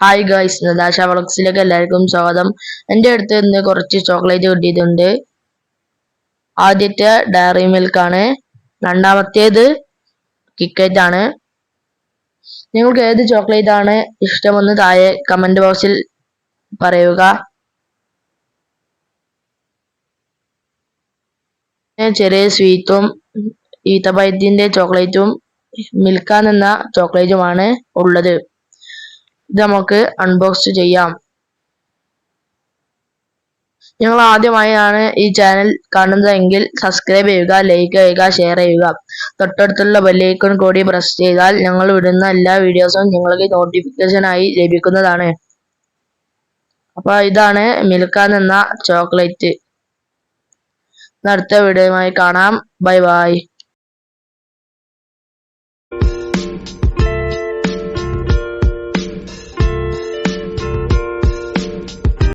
Hi guys നദാശ വളക്സിലേക്ക് എല്ലാവർക്കും സ്വാഗതം. എന്റെ അടുത്ത് ഇന്ന് കുറച്ച് ചോക്ലേറ്റ് കിട്ടിയിട്ടുണ്ട്. ആദ്യത്തെ ഡയറി മിൽക്ക് ആണ് രണ്ടാമത്തേത് കിക്കറ്റ് ആണ്. നിങ്ങൾക്ക് ഏത് ചോക്ലേറ്റ് ആണ് ഇഷ്ടമെന്ന് താഴെ കമന്റ് ബോക്സിൽ പറയുക. ചെറിയ സ്വീറ്റും ഈത്തപ്പഴത്തിന്റെ ചോക്ലേറ്റും മിൽക്കാൻ എന്ന ചോക്ലേറ്റുമാണ് ഉള്ളത്. നമുക്ക് അൺബോക്സ് ചെയ്യാം. നിങ്ങൾ ആദ്യമായാണ് ഈ ചാനൽ കാണുന്നതെങ്കിൽ സബ്സ്ക്രൈബ് ചെയ്യുക ലൈക്ക് ചെയ്യുക ഷെയർ ചെയ്യുക. തൊട്ടടുത്തുള്ള ബെല്ലൈക്കൺ കൂടി പ്രസ് ചെയ്താൽ ഞങ്ങൾ വിടുന്ന എല്ലാ വീഡിയോസും നിങ്ങൾക്ക് നോട്ടിഫിക്കേഷൻ ആയി ലഭിക്കുന്നതാണ്. അപ്പൊ ഇതാണ് മിൽക്കാൻ എന്ന ചോക്ലേറ്റ് അടുത്ത വീഡിയോയുമായി കാണാം. Bye bye